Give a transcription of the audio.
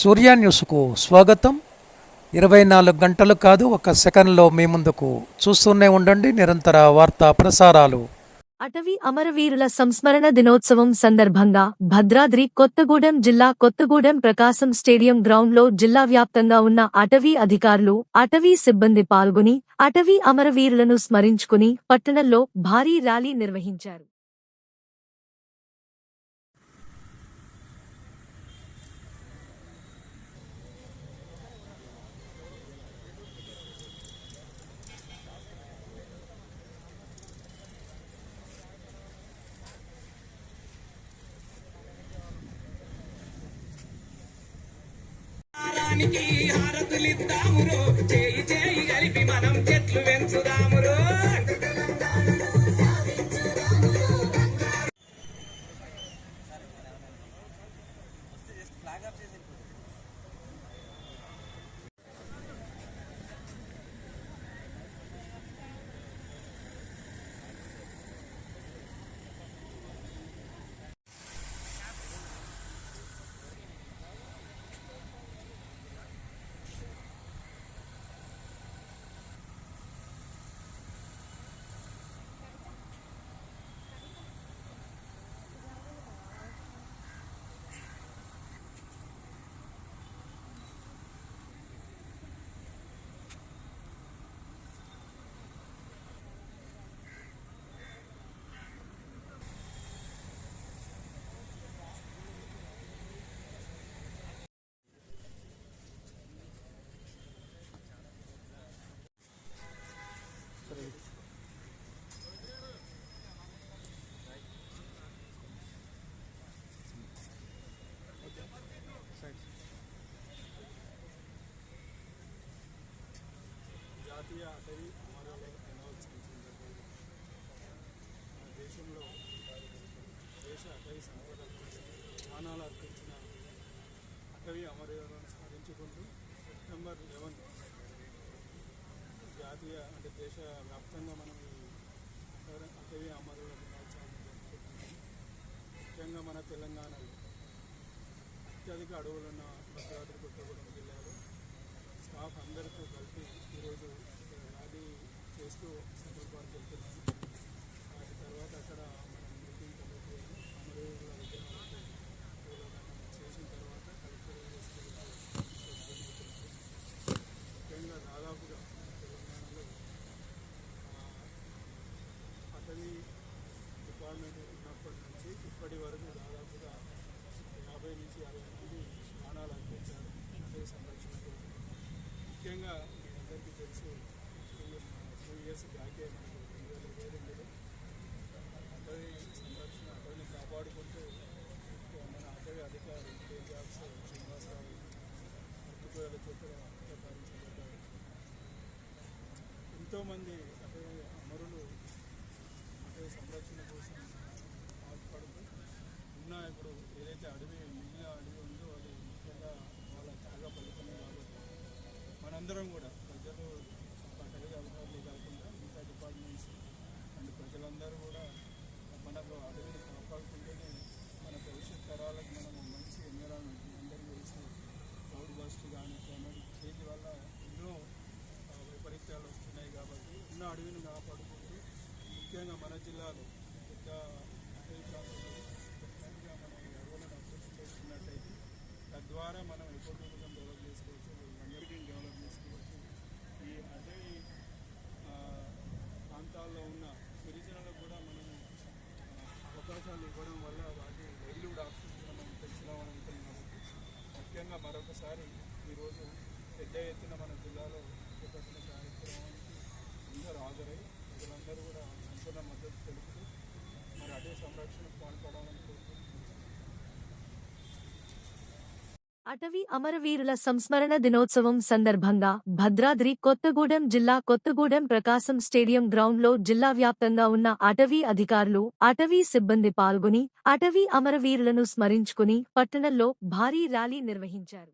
సూర్య న్యూస్కు స్వాగతం. ఇరవై నాలుగు గంటలు కాదు ఒక సెకండ్లో మీ ముందుకు చూస్తూనే ఉండండి నిరంతర వార్తా ప్రసారాలు. అటవీ అమరవీరుల సంస్మరణ దినోత్సవం సందర్భంగా భద్రాద్రి కొత్తగూడెం జిల్లా కొత్తగూడెం ప్రకాశం స్టేడియం గ్రౌండ్లో జిల్లా వ్యాప్తంగా ఉన్న అటవీ అధికారులు అటవీ సిబ్బంది పాల్గొని అటవీ అమరవీరులను స్మరించుకుని పట్టణంలో భారీ ర్యాలీ నిర్వహించారు. దేవునికి హారతులిద్దామురో. చేయి చేయి కలిపి మనం చెట్లు పెంచుదామురో. జాతీయ అటవీ అమరాల దినోత్సవం మన దేశంలో దేశ అటవీ సంపద ప్రాణాలు అర్పించిన అటవీ అమరవీరులను స్మరించుకుంటూ సెప్టెంబర్ లెవెన్ జాతీయ అంటే దేశ వ్యాప్తంగా మనం ఈ అటవీ- అటవీ అమరుల దినోత్సవాన్ని జరుపుకుంటున్నాం ముఖ్యంగా మన తెలంగాణలో అత్యధిక అడవులున్న భద్రాద్రి కొత్తగూడెం జిల్లాలో స్టాఫ్ అందరితో కలిపి ఈరోజు చేస్తూ సెంట్రల్ పార్క్ వెళ్తున్నాను అరటిపోయేల ఎంతోమంది అటవీ అమరులు అటవీ సంరక్షణ కోసం పాటుపడుతూ ఉన్న ఇప్పుడు ఏదైతే అడవి మిగిలిన అడవి ఉందో అది ముఖ్యంగా వాళ్ళ త్యాగ ఫలితమే కాబట్టి మనందరం కూడా ప్రజలు అటవీ అధికారులు కాకుండా మిగతా డిపార్ట్మెంట్స్ అండ్ ప్రజలందరూ కూడా మనకు అడవిని కాపాడుకుంటేనే అడవిని కాపాడుకుంటూ ముఖ్యంగా మన జిల్లాలో పెద్ద అటవీ ప్రాంతంలో మనం అడవులను అభివృద్ధి తద్వారా మనం ఎకోటూరిజం డెవలప్ చేసుకోవచ్చు అందరికీ డెవలప్ చేసుకోవచ్చు. ఈ అటవీ ప్రాంతాల్లో ఉన్న గిరిజనులకు కూడా మనం అవకాశాలు ఇవ్వడం వల్ల వాటి రైలు కూడా మనం తెలుసుకోవాలనుకుంటున్నాం కాబట్టి ముఖ్యంగా మరొకసారి ఈరోజు పెద్ద ఎత్తున మన జిల్లాలో అటవీ అమరవీరుల సంస్మరణ దినోత్సవం సందర్భంగా భద్రాద్రి కొత్తగూడెం జిల్లా కొత్తగూడెం ప్రకాశం స్టేడియం గ్రౌండ్లో జిల్లా వ్యాప్తంగా ఉన్న అటవీ అధికారులు అటవీ సిబ్బంది పాల్గొని అటవీ అమరవీరులను స్మరించుకుని పట్టణంలో భారీ ర్యాలీ నిర్వహించారు.